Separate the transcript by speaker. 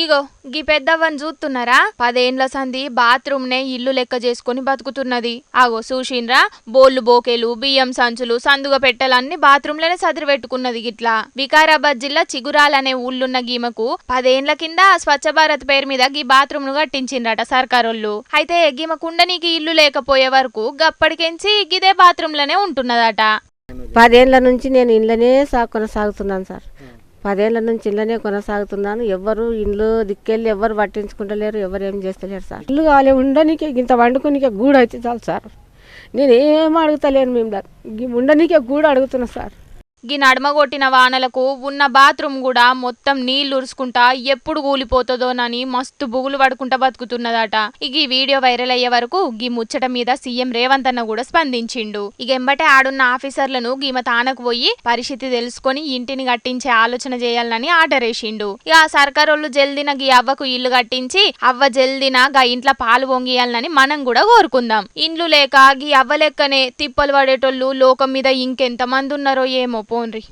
Speaker 1: ఇగో గీ పెద్దవ్వని చూస్తున్నారా పదేండ్ల సంధి బాత్రూమ్ నే ఇల్లు లెక్క చేసుకుని బతుకుతున్నది. ఆగో చూసిండ్రా బోళ్ళు బోకేలు బియ్యం సంచులు సందుగ పెట్టెలన్నీ బాత్రూమ్లోనే సదిరి పెట్టుకున్నది గిట్లా. వికారాబాద్ జిల్లా చిగురాల్ అనే ఊళ్ళున్న గీమకు పదేండ్ల కింద స్వచ్ఛ భారత్ పేరు మీద గీ బాత్రూమ్ను కట్టించిండ్రట సర్కారోళ్ళు. అయితే గీమకు ఉండనీకి ఇల్లు లేకపోయే వరకు గప్పటికెంచి గిదే బాత్రూమ్లోనే ఉంటున్నదట.
Speaker 2: పదేళ్ళ నుంచి నేను ఇంట్లోనే సా కొనసాగుతున్నాను సార్. పదేళ్ళ నుంచి ఇళ్ళనే కొనసాగుతున్నాను. ఎవరు ఇండ్లు దిక్కెళ్ళి ఎవరు పట్టించుకుంటలేరు ఎవరు ఏం చేస్తలేరు సార్. ఇల్లు కావాలి ఉండనీకే ఇంత వండుకునికే గూడు అయితే చాలు సార్. నేను ఏం అడుగుతలేను మేము ఉండనీకే గూడు అడుగుతున్నా సార్.
Speaker 1: గీ నడమగొట్టిన వానలకు ఉన్న బాత్రూమ్ కూడా మొత్తం నీళ్ళు ఉరుసుకుంటా ఎప్పుడు కూలిపోతుందోనని మస్తు బుగులు పడుకుంటా బతుకుతున్నదట. ఇక ఈ వీడియో వైరల్ అయ్యే వరకు గీ ముచ్చట మీద సీఎం రేవంత్ అన్న కూడా స్పందించిండు. ఇక ఎంబటే ఆడున్న ఆఫీసర్లను గీమ తానకు పోయి పరిస్థితి తెలుసుకొని ఇంటిని కట్టించే ఆలోచన చేయాలని ఆర్డర్ వేసిండు. ఇక ఆ సర్కారోళ్ళు జల్దిన గీ అవ్వకు ఇల్లు కట్టించి అవ్వ జల్దిన గా ఇంట్లో పాలు పొంగియాలని మనం కూడా కోరుకుందాం. ఇండ్లు లేక గీ అవ్వ లెక్కనే తిప్పలు పడేటోళ్ళు లోకం మీద ఇంకెంత మంది ఉన్నారో ఏమో போன்றி